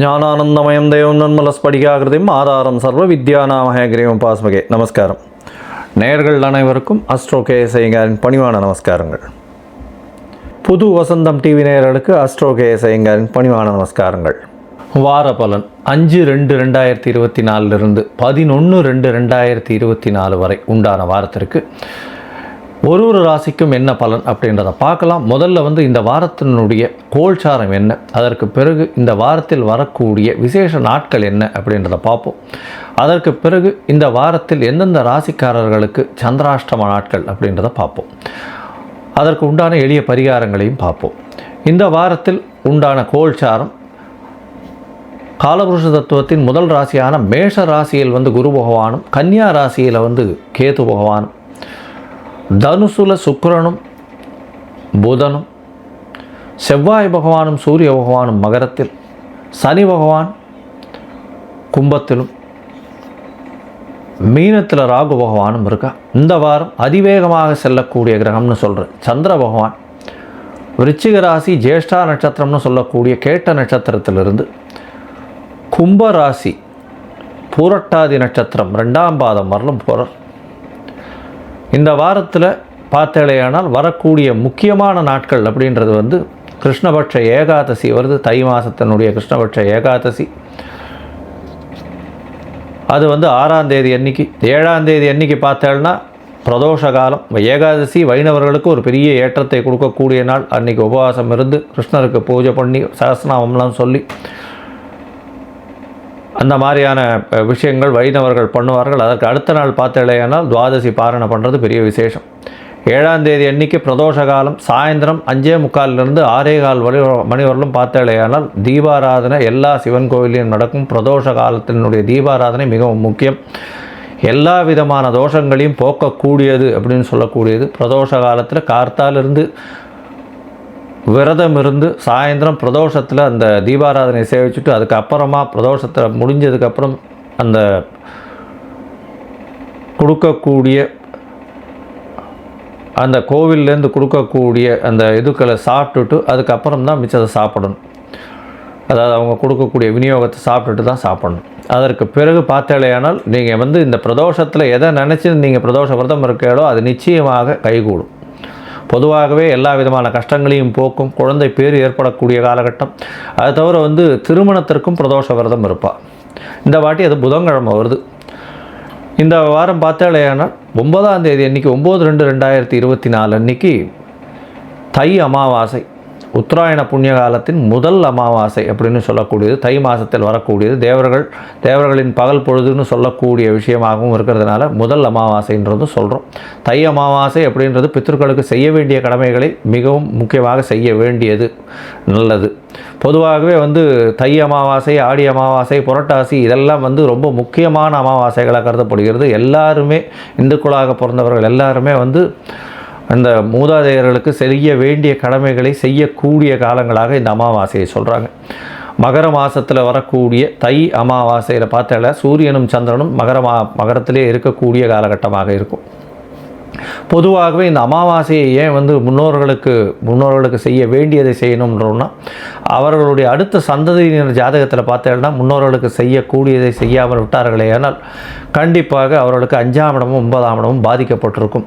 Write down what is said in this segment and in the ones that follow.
ஞானானந்தமயம் தேவம் நன்மலஸ்படிகாகிருதியும் ஆதாரம் சர்வ வித்யாநாமகேகிரியம் பாஸ்மகே. நமஸ்காரம். நேர்கள் அனைவருக்கும் அஸ்ட்ரோ கேஎஸ்ஐங்காரின் பணிவான நமஸ்காரங்கள். புது வசந்தம் டிவி நேயர்களுக்கு அஸ்ட்ரோ கேஎஸ்ஐங்காரின் பணிவான நமஸ்காரங்கள். வார பலன் அஞ்சு ரெண்டு ரெண்டாயிரத்தி இருபத்தி நாலுலேருந்து பதினொன்று ரெண்டு ரெண்டாயிரத்தி இருபத்தி நாலு வரை உண்டான வாரத்திற்கு ஒரு ஒரு ராசிக்கும் என்ன பலன் அப்படின்றத பார்க்கலாம். முதல்ல வந்து இந்த வாரத்தினுடைய கோல்சாரம் என்ன? அதற்கு பிறகு இந்த வாரத்தில் வரக்கூடிய விசேஷ நாட்கள் என்ன அப்படின்றத பார்ப்போம். அதற்கு பிறகு இந்த வாரத்தில் எந்தெந்த ராசிக்காரர்களுக்கு சந்திராஷ்டம நாட்கள் அப்படின்றத பார்ப்போம். அதற்கு உண்டான எளிய பரிகாரங்களையும் பார்ப்போம். இந்த வாரத்தில் உண்டான கோல்சாரம் காலபுருஷ தத்துவத்தின் முதல் ராசியான மேஷ ராசியில் வந்து குரு பகவானும் கன்னியா ராசியில் வந்து கேது பகவானும் தனுசுல சுக்கிரனும் புதனும் செவ்வாய் பகவானும் சூரிய பகவானும் மகரத்தில் சனி பகவான் கும்பத்திலும் மீனத்தில் ராகு பகவானும் இருக்கா? இந்த வாரம் அதிவேகமாக செல்லக்கூடிய கிரகம்னு சொல்கிறேன் சந்திர பகவான் விருச்சிக ராசி ஜேஷ்டா நட்சத்திரம்னு சொல்லக்கூடிய கேட்ட நட்சத்திரத்திலிருந்து கும்ப ராசி பூரட்டாதி நட்சத்திரம் ரெண்டாம் பாதம் வரலும் போகிறார் இந்த வாரத்தில் பார்த்தேலையானால் வரக்கூடிய முக்கியமான நாட்கள் அப்படின்றது வந்து கிருஷ்ணபட்ச ஏகாதசி வருது. தை மாதத்தினுடைய கிருஷ்ணபட்ச ஏகாதசி. அது வந்து ஆறாம் தேதி அன்னைக்கு. ஏழாம் தேதி அன்னைக்கு பார்த்தேன்னா பிரதோஷ காலம். ஏகாதசி வைணவர்களுக்கு ஒரு பெரிய ஏற்றத்தை கொடுக்கக்கூடிய நாள். அன்றைக்கி உபவாசம் இருந்து கிருஷ்ணருக்கு பூஜை பண்ணி சகஸ்நாமம்லாம் சொல்லி அந்த மாதிரியான விஷயங்கள் வைணவர்கள் பண்ணுவார்கள். அதற்கு அடுத்த நாள் பார்த்தேலையானால் துவாதசி பாரணை பண்ணுறது பெரிய விசேஷம். ஏழாம் தேதி அன்னைக்கு பிரதோஷ காலம் சாயந்தரம் அஞ்சே முக்காலிலிருந்து ஆறே கால் வழி மணி வரலும் பார்த்தேலையானால் தீபாராதனை எல்லா சிவன் கோவிலையும் நடக்கும். பிரதோஷ காலத்தினுடைய தீபாராதனை மிகவும் முக்கியம். எல்லா விதமான தோஷங்களையும் போக்கக்கூடியது அப்படின்னு சொல்லக்கூடியது. பிரதோஷ காலத்தில் கார்த்தாலிருந்து விரதம் இருந்து சாயந்தரம் பிரதோஷத்தில் அந்த தீபாராதனை சேவிச்சுட்டு அதுக்கப்புறமா பிரதோஷத்தில் முடிஞ்சதுக்கப்புறம் அந்த கொடுக்கக்கூடிய அந்த கோவில்லேருந்து கொடுக்கக்கூடிய அந்த இதுக்களை சாப்பிட்டுட்டு அதுக்கப்புறம் தான் மிச்சத்தை சாப்பிடணும். அதாவது அவங்க கொடுக்கக்கூடிய விநியோகத்தை சாப்பிட்டுட்டு தான் சாப்பிடணும். அதற்கு பிறகு பார்த்தாலேயானால் நீங்கள் வந்து இந்த பிரதோஷத்தில் எதை நினச்சி நீங்கள் பிரதோஷ விரதம் இருக்கீங்களோ அது நிச்சயமாக கைகூடும். பொதுவாகவே எல்லா விதமான கஷ்டங்களையும் போக்கும் குழந்தை பேர் ஏற்படக்கூடிய காலகட்டம். அது தவிர வந்து திருமணத்திற்கும் பிரதோஷ விரதம் இருப்பாள் இந்த வாட்டி அது புதன்கிழமை வருது. இந்த வாரம் பார்த்தாலேயானால் ஒன்பதாம் தேதி அன்னைக்கு ஒம்பது ரெண்டு ரெண்டாயிரத்தி இருபத்தி நாலு அன்னைக்கு தை அமாவாசை. உத்தராயண புண்ணிய காலத்தின் முதல் அமாவாசை அப்படின்னு சொல்லக்கூடியது. தை மாதத்தில் வரக்கூடியது. தேவர்கள் தேவர்களின் பகல் பொழுதுன்னு சொல்லக்கூடிய விஷயமாகவும் இருக்கிறதுனால முதல் அமாவாசைன்றதும் சொல்கிறோம் தை அமாவாசை அப்படின்றது பித்தர்களுக்கு செய்ய வேண்டிய கடமைகளை மிகவும் முக்கியமாக செய்ய வேண்டியது நல்லது. பொதுவாகவே வந்து தை அமாவாசை ஆடி அமாவாசை புரட்டாசி இதெல்லாம் வந்து ரொம்ப முக்கியமான அமாவாசைகளாக கருதப்படுகிறது. எல்லாருமே இந்துக்களாக பிறந்தவர்கள் எல்லாருமே வந்து அந்த மூதாதையர்களுக்கு செய்ய வேண்டிய கடமைகளை செய்யக்கூடிய காலங்களாக இந்த அமாவாசையை சொல்கிறாங்க மகர மாதத்தில் வரக்கூடிய தை அமாவாசையில் பார்த்தால சூரியனும் சந்திரனும் மகர மா மகரத்திலே இருக்கக்கூடிய காலகட்டமாக இருக்கும். பொதுவாகவே இந்த அமாவாசையை ஏன் வந்து முன்னோர்களுக்கு முன்னோர்களுக்கு செய்ய வேண்டியதை செய்யணும்ன்றோம்னா அவர்களுடைய அடுத்த சந்ததியினர் ஜாதகத்தில் பார்த்தேன்னா முன்னோர்களுக்கு செய்யக்கூடியதை செய்யாமல் விட்டார்களே ஆனால் கண்டிப்பாக அவர்களுக்கு அஞ்சாம் இடமும் ஒன்பதாம் இடமும் பாதிக்கப்பட்டிருக்கும்.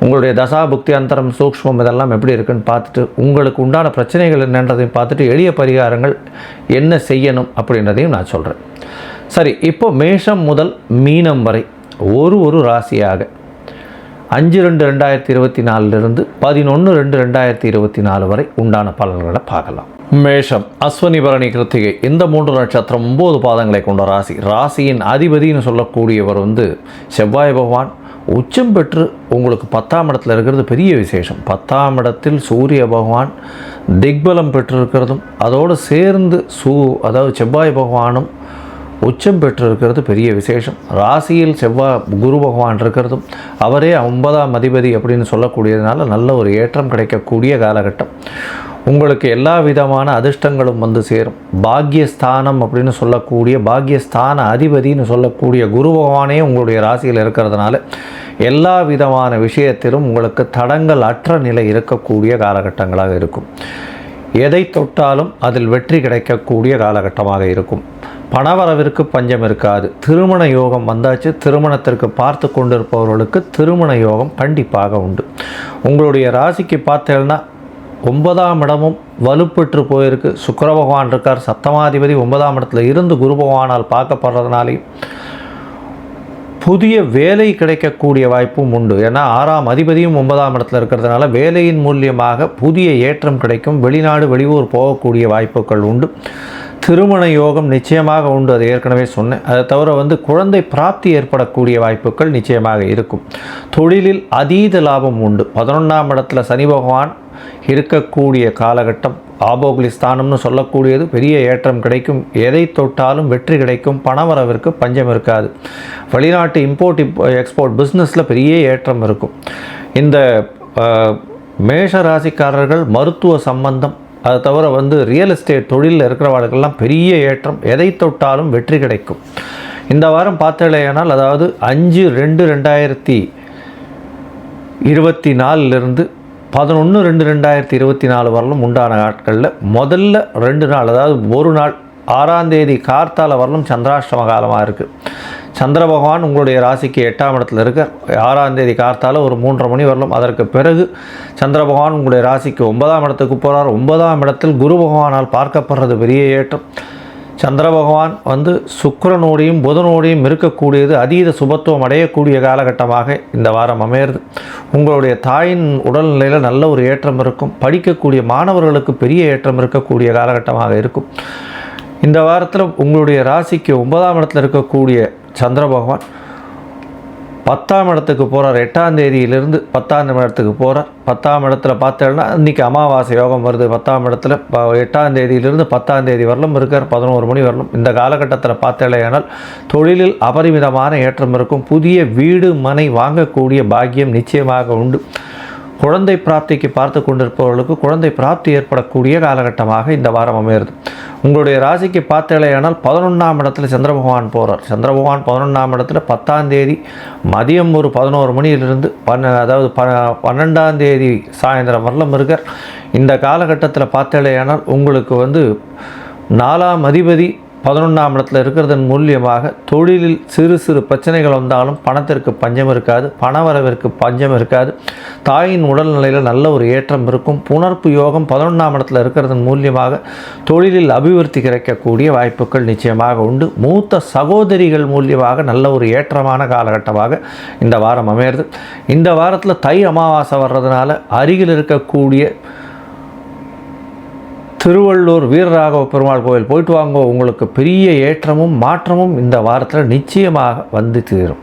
உங்களுடைய தசா புக்தி அந்தரம் சூக்ஷ்மம் இதெல்லாம் எப்படி இருக்குன்னு பார்த்துட்டு உங்களுக்கு உண்டான பிரச்சனைகள் என்னன்றதையும் பார்த்துட்டு எளிய பரிகாரங்கள் என்ன செய்யணும் அப்படின்றதையும் நான் சொல்கிறேன் சரி இப்போ மேஷம் முதல் மீனம் வரை ஒரு ஒரு ராசியாக அஞ்சு ரெண்டு ரெண்டாயிரத்தி இருபத்தி நாலுலேருந்து பதினொன்று ரெண்டு ரெண்டாயிரத்தி இருபத்தி நாலு வரை உண்டான பலன்களை பார்க்கலாம். மேஷம் அஸ்வனி பரணி கிருத்திகை இந்த மூன்று நட்சத்திரம் ஒம்பது பாதங்களை கொண்ட ராசி. ராசியின் அதிபதினு சொல்லக்கூடியவர் வந்து செவ்வாய் பகவான். உச்சம் பெற்று உங்களுக்கு பத்தாம் இடத்துல இருக்கிறது பெரிய விசேஷம். பத்தாம் இடத்தில் சூரிய பகவான் திக்பலம் பெற்றிருக்கிறதும் அதோடு சேர்ந்து சூ அதாவது செவ்வாய் பகவானும் உச்சம் பெற்றிருக்கிறது பெரிய விசேஷம். ராசியில் செவ்வாய் குரு பகவான் இருக்கிறதும் அவரே ஒன்பதாம் அதிபதி அப்படின்னு சொல்லக்கூடியதுனால நல்ல ஒரு ஏற்றம் கிடைக்கக்கூடிய காலகட்டம். உங்களுக்கு எல்லா விதமான அதிர்ஷ்டங்களும் வந்து சேரும். பாக்யஸ்தானம் அப்படின்னு சொல்லக்கூடிய பாக்யஸ்தான அதிபதினு சொல்லக்கூடிய குரு பகவானே உங்களுடைய ராசியில் இருக்கிறதுனால எல்லா விதமான விஷயத்திலும் உங்களுக்கு தடங்கள் அற்ற நிலை இருக்கக்கூடிய காலகட்டங்களாக இருக்கும். எதை தொட்டாலும் அதில் வெற்றி கிடைக்கக்கூடிய காலகட்டமாக இருக்கும். பணவரவிற்கு பஞ்சம் இருக்காது. திருமண யோகம் வந்தாச்சு. திருமணத்திற்கு பார்த்து கொண்டிருப்பவர்களுக்கு திருமண யோகம் கண்டிப்பாக உண்டு. உங்களுடைய ராசிக்கு பார்த்தேன்னா ஒன்பதாம் இடமும் வலுப்பெற்று போயிருக்கு. சுக்கர பகவான் இருக்கார். சப்தமாதிபதி ஒன்பதாம் இடத்துல இருந்து குரு பகவானால் பார்க்கப்படுறதுனாலையும் புதிய வேலை கிடைக்கக்கூடிய வாய்ப்பும் உண்டு. ஏன்னா ஆறாம் அதிபதியும் ஒன்பதாம் இடத்துல இருக்கிறதுனால வேலையின் மூலியமாக புதிய ஏற்றம் கிடைக்கும். வெளிநாடு வெளியூர் போகக்கூடிய வாய்ப்புகள் உண்டு. திருமண யோகம் நிச்சயமாக உண்டு அது ஏற்கனவே சொன்னேன். அதை தவிர வந்து குழந்தை பிராப்தி ஏற்படக்கூடிய வாய்ப்புகள் நிச்சயமாக இருக்கும். தொழிலில் அதீத லாபம் உண்டு. பதினொன்றாம் இடத்துல சனி பகவான் இருக்கக்கூடிய காலகட்டம் ஆபோகுலிஸ்தானம்னு சொல்லக்கூடியது பெரிய ஏற்றம் கிடைக்கும். எதை தொட்டாலும் வெற்றி கிடைக்கும். பணவரவிற்கு பஞ்சம் இருக்காது. வெளிநாட்டு இம்போர்ட் எக்ஸ்போர்ட் பிஸ்னஸில் பெரிய ஏற்றம் இருக்கும். இந்த மேஷ ராசிக்காரர்கள் மருத்துவ சம்பந்தம் அதை தவிர வந்து ரியல் எஸ்டேட் தொழிலில் இருக்கிறவர்களுக்கெல்லாம் பெரிய ஏற்றம். எதை தொட்டாலும் வெற்றி கிடைக்கும். இந்த வாரம் பார்த்தலையானால் அதாவது அஞ்சு ரெண்டு ரெண்டாயிரத்தி இருபத்தி நாலுலேருந்து பதினொன்று ரெண்டு ரெண்டாயிரத்தி இருபத்தி நாலு வரலும் உண்டான நாட்களில் முதல்ல ரெண்டு நாள் அதாவது ஒரு நாள் ஆறாம் தேதி கார்த்தால வரலும் சந்திராஷ்டம காலமாக இருக்குது சந்திர பகவான் உங்களுடைய ராசிக்கு எட்டாம் இடத்துல இருக்க ஆறாம் தேதி கார்த்தால ஒரு மூன்றரை மணி வரலும். அதற்கு பிறகு சந்திர பகவான் உங்களுடைய ராசிக்கு ஒன்பதாம் இடத்துக்கு போகிறார் ஒன்பதாம் இடத்தில் குரு பகவானால் பார்க்கப்படுறது பெரிய ஏற்றம். சந்திர பகவான் வந்து சுக்கரனோடையும் புதனோடையும் இருக்கக்கூடியது அதீத சுபத்துவம் அடையக்கூடிய காலகட்டமாக இந்த வாரம் அமையிறது. உங்களுடைய தாயின் உடல்நிலையில் நல்ல ஒரு ஏற்றம் இருக்கும். படிக்கக்கூடிய மாணவர்களுக்கு பெரிய ஏற்றம் இருக்கக்கூடிய காலகட்டமாக இருக்கும். இந்த வாரத்தில் உங்களுடைய ராசிக்கு ஒன்பதாம் இடத்துல இருக்கக்கூடிய சந்திர பகவான் பத்தாம் இடத்துக்கு போகிறார் எட்டாம் தேதியிலிருந்து பத்தாம் இடத்துக்கு போகிறார் பத்தாம் இடத்துல பார்த்தேன்னா இன்றைக்கி அமாவாசை யோகம் வருது. பத்தாம் இடத்துல எட்டாம் தேதியிலிருந்து பத்தாம் தேதி வரலும் இருக்கார். பதினோரு மணி வரலும். இந்த காலகட்டத்தில் பார்த்தேனால் தொழிலில் அபரிமிதமான ஏற்றம் இருக்கும். புதிய வீடு மனை வாங்கக்கூடிய பாக்கியம் நிச்சயமாக உண்டு. குழந்தை பிராப்திக்கு பார்த்து கொண்டிருப்பவர்களுக்கு குழந்தை பிராப்தி ஏற்படக்கூடிய காலகட்டமாக இந்த வாரம் அமையிறது உங்களுடைய ராசிக்கு பார்த்தேலையானால் பதினொன்றாம் இடத்துல சந்திர பகவான் போகிறார் சந்திர பகவான் பதினொன்றாம் இடத்துல பத்தாம் தேதி மதியம் ஒரு பதினோரு மணியிலிருந்து பன்ன அதாவது ப பன்னெண்டாம் தேதி சாயந்தரம் வரலம் இருக்கார். இந்த காலகட்டத்தில் பார்த்தேலையானால் உங்களுக்கு வந்து நாலாம் அதிபதி பதினொன்றாம் இடத்துல இருக்கிறதன் மூலியமாக தொழிலில் சிறு சிறு பிரச்சனைகள் வந்தாலும் பணத்திற்கு பஞ்சம் இருக்காது பணவரவிற்கு பஞ்சம் இருக்காது. தாயின் உடல்நிலையில் நல்ல ஒரு ஏற்றம் இருக்கும். புணர்ப்பு யோகம் பதினொன்றாம் இடத்துல இருக்கிறதன் மூலியமாக தொழிலில் அபிவிருத்தி கிடைக்கக்கூடிய வாய்ப்புகள் நிச்சயமாக உண்டு. மூத்த சகோதரிகள் மூலியமாக நல்ல ஒரு ஏற்றமான காலகட்டமாக இந்த வாரம் அமையிறது. இந்த வாரத்தில் தை அமாவாசை வர்றதுனால அருகில் இருக்கக்கூடிய திருவள்ளூர் வீரராகவ பெருமாள் கோயில் போயிட்டு வாங்க. உங்களுக்கு பெரிய ஏற்றமும் மாற்றமும் இந்த வாரத்தில் நிச்சயமாக வந்து தீரும்.